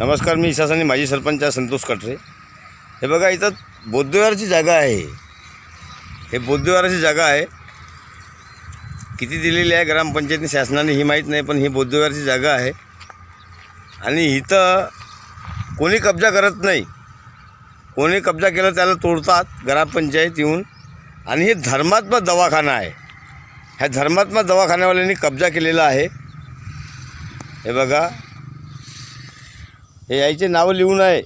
नमस्कार मी शासनाने माजी सरपंच आहे संतोष कटरे. हे बघा इथं बौद्धविहाराची जागा आहे. हे बौद्धविहाराची जागा आहे. किती दिलेली आहे ग्रामपंचायतने शासनाने ही माहीत नाही पण ही बौद्धविहाराची जागा आहे. आणि इथं कोणी कब्जा करत नाही. कोणी कब्जा केला त्याला तोडतात ग्रामपंचायत येऊन. आणि हे धर्मात्मा दवाखाना आहे. ह्या धर्मात्मा दवाखान्यावाल्यांनी कब्जा केलेला आहे. हे बघा हे यायचे नावं लिहून आहे.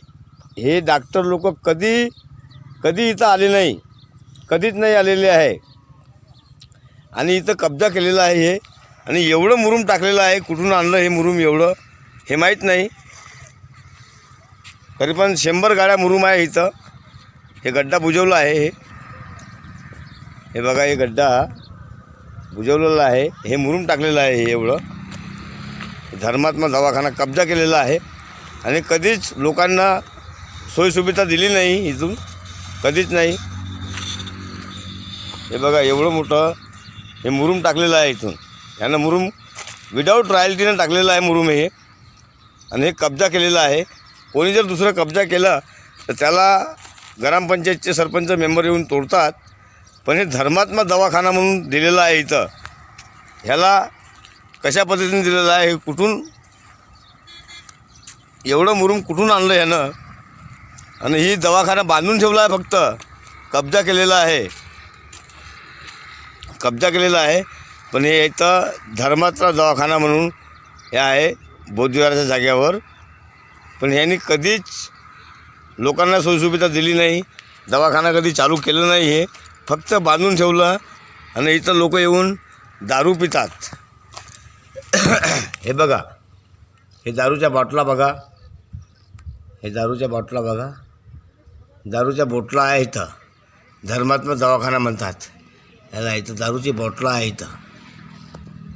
हे डॉक्टर लोक कधी कधी इथं आले नाही. कधीच नाही आलेले आहे. आणि इथं कब्जा केलेला आहे हे. आणि एवढं मुरूम टाकलेलं आहे कुठून आणलं हे मुरूम एवढं हे माहीत नाही. तरी पण शंभर गाड्या मुरूम आहे इथं. हे गड्डा बुजवला आहे हे. हे बघा हे गड्डा बुजवलेला आहे. हे मुरूम टाकलेलं आहे हे एवढं. धर्मात्मा दवाखाना कब्जा केलेला आहे. आणि कधीच लोकांना सोयीसुविधा दिली नाही इथून. कधीच नाही. हे बघा एवढं मोठं हे मुरूम टाकलेलं आहे इथून. यानं मुरूम विदाऊट रॉयल्टीनं टाकलेलं आहे मुरूम हे. आणि हे कब्जा केलेला आहे. कोणी जर दुसरं कब्जा केलं तर त्याला ग्रामपंचायतचे सरपंच मेंबर येऊन तोडतात. पण हे धर्मात्मा दवाखाना म्हणून दिलेला आहे इथं. ह्याला कशा पद्धतीने दिलेलं आहे हे कुठून एवढं मुरुम कुठून आणलं ह्यानं आणि ही दवाखाना बांधून ठेवला आहे फक्त. कब्जा केलेला आहे. कब्जा केलेला आहे. पण हे इथं धर्माचा दवाखाना म्हणून हे आहे बौद्धविहाराच्या जाग्यावर पण ह्यांनी कधीच लोकांना सोयीसुविधा दिली नाही. दवाखाना कधी चालू केलं नाही हे. फक्त बांधून ठेवलं आणि इथं लोक येऊन दारू पितात. हे बघा. हे दारूच्या बाटला बघा. हे दारूच्या बॉटला बघा. दारूच्या बोटला आहे इथं. धर्मात्मक दवाखाना म्हणतात. ह्याला इथं दारूची बॉटला आहे इथं.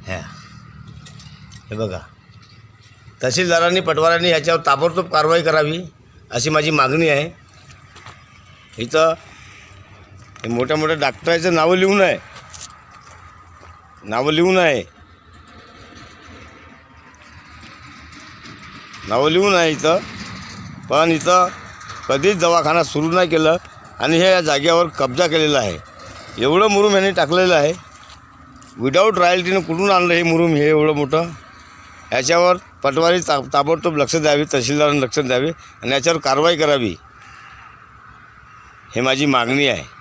ह्या. हे बघा. तहसीलदारांनी पटवारांनी ह्याच्यावर ताबडतोब कारवाई करावी अशी माझी मागणी आहे. इथं हे मोठ्या मोठ्या डॉक्टराचं नावं लिहून आहे. नावं लिहून आहे. नावं लिहून आहे इथं. पण इथं कधीच दवाखाना सुरू नाही केलं आणि हे या जागेवर कब्जा केलेला आहे. एवढं मुरूम ह्यांनी टाकलेलं आहे. विदाऊट रॉयल्टीनं कुठून आणलं हे मुरुम हे एवढं मोठं? याच्यावर पटवारी ता ताबडतोब लक्ष द्यावे तहसीलदारांनी लक्ष द्यावे आणि याच्यावर कारवाई करावी. हे माझी मागणी आहे.